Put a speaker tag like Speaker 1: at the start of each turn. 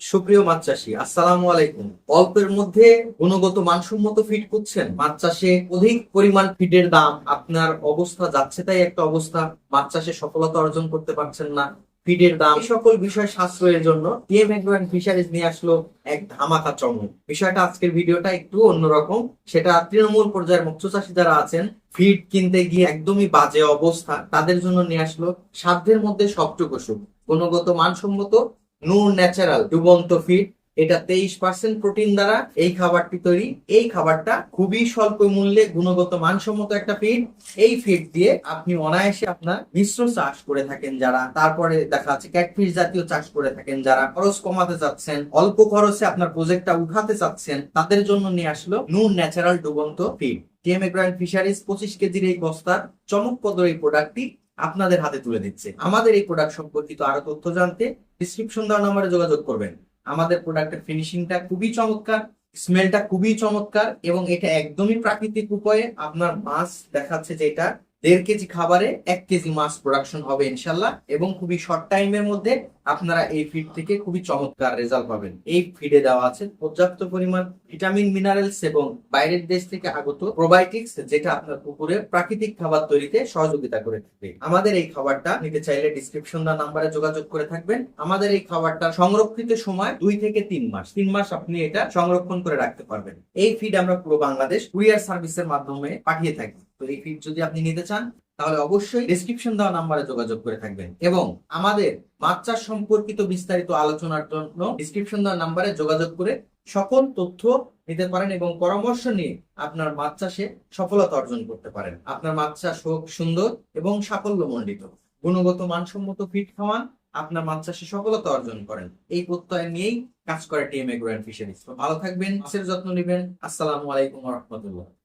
Speaker 1: সুপ্রিয় মাছ চাষি, আসসালামু আলাইকুম। অল্পের মধ্যে গুণগত মানসম্মত ফিড করছেন মাছ চাষে অধিক পরিমাণ ফিডের দাম, আপনার অবস্থা যাচ্ছে তাই একটা অবস্থা, মাছ চাষে সফলতা অর্জন করতে পারছেন না। ফিডের দাম সকল বিষয় সাশ্রয়ের জন্য টিএম এগ্রো ফিশারিজ নিয়ে আসলো এক ধামাকা চমক। বিষয়টা আজকের ভিডিওটা একটু অন্যরকম। সেটা তৃণমূল পর্যায়ের মৎস্য চাষী যারা আছেন ফিড কিনতে গিয়ে একদমই বাজে অবস্থা, তাদের জন্য নিয়ে আসলো সাধ্যের মধ্যে সবটুকু সুখ। গুণগত মানসম্মত নূর ন্যাচারাল ডুবন্ত ফিড এটা তেইশ পার্সেন্ট প্রোটিন দ্বারা এই খাবারটি তৈরি। এই খাবারটা খুবই স্বল্প মূল্যে গুণগত মানসম্মত একটা ফিড এই ফিড দিয়ে আপনি অনায়াসে আপনার মিশ্র চাষ করে থাকেন যারা। তারপরে দেখা যাচ্ছে ক্যাটফিশ জাতীয় চাষ করে থাকেন যারা। খরচ কমাতে চাচ্ছেন, অল্প খরচে আপনার প্রজেক্টটা উঠাতে চাচ্ছেন, তাদের জন্য নিয়ে আসলো নূর ন্যাচারাল ডুবন্ত ফিড টিএমএ গ্র্যান্ড ফিশারিজ পঁচিশ কেজির এই বস্তার চমকপ্রদ এই প্রোডাক্টটি আপনাদের হাতে তুলে দিচ্ছে। আমাদের এই প্রোডাক্ট সম্পর্কিত আরও তথ্য জানতে ডিসক্রিপশন দেওয়া নম্বরে যোগাযোগ করবেন। আমাদের প্রোডাক্টের ফিনিশিংটা খুবই চমৎকার স্মেলটা খুবই চমৎকার এবং এটা একদমই প্রাকৃতিক উপায়ে আপনার মাছ দেখাচ্ছে যে এটা দেড় কেজি খাবারে এক কেজি মাছ প্রোডাকশন হবে ইনশাল্লাহ এবং খুবই শর্ট টাইমের মধ্যে আপনারা এই ফিড থেকে খুবই চমৎকার রেজাল্ট পাবেন। এই ফিডে দেওয়া আছে পর্যাপ্ত পরিমাণ ভিটামিন মিনারেলস এবং বাইরের দেশ থেকে আগত প্রোবায়োটিক্স যেটা আপনার পুকুরে প্রাকৃতিক খাবার তৈরিতে সহযোগিতা করে থাকবে। আমাদের এই খাবারটা নিতে চাইলে ডিসক্রিপশন দেওয়া নাম্বারে যোগাযোগ করে থাকবেন। আমাদের এই খাবারটা সংরক্ষিত সময় দুই থেকে তিন মাস। তিন মাস আপনি এটা সংরক্ষণ করে রাখতে পারবেন। এই ফিড আমরা পুরো বাংলাদেশ কুরিয়ার সার্ভিসের মাধ্যমে পাঠিয়ে থাকি। তো এই ফিড যদি আপনি নিতে চান, তাহলে অবশ্যই ডিসক্রিপশন দেওয়া নাম্বারে যোগাযোগ করে থাকবেন। এবং আমাদের মাছ সম্পর্কিত বিস্তারিত আলোচনার জন্য ডিসক্রিপশন দেওয়া নাম্বারে যোগাযোগ করে সকল তথ্য নিতে পারেন এবং পরামর্শ নিয়ে আপনার মাছ চাষে সফলতা অর্জন করতে পারেন। আপনার মাছ চাষ হোক সুন্দর এবং সাফল্যমণ্ডিত। গুণগত মানসম্মত ফিট খাওয়ান, আপনার মাছ চাষে সফলতা অর্জন করেন। এই প্রত্যয় নিয়েই কাজ করে টিএম এগ্রো অ্যান্ড ফিশারিজ ভালো থাকবেন, মাছের যত্ন নেবেন। আসসালামু আলাইকুম রহমতুল্লাহ।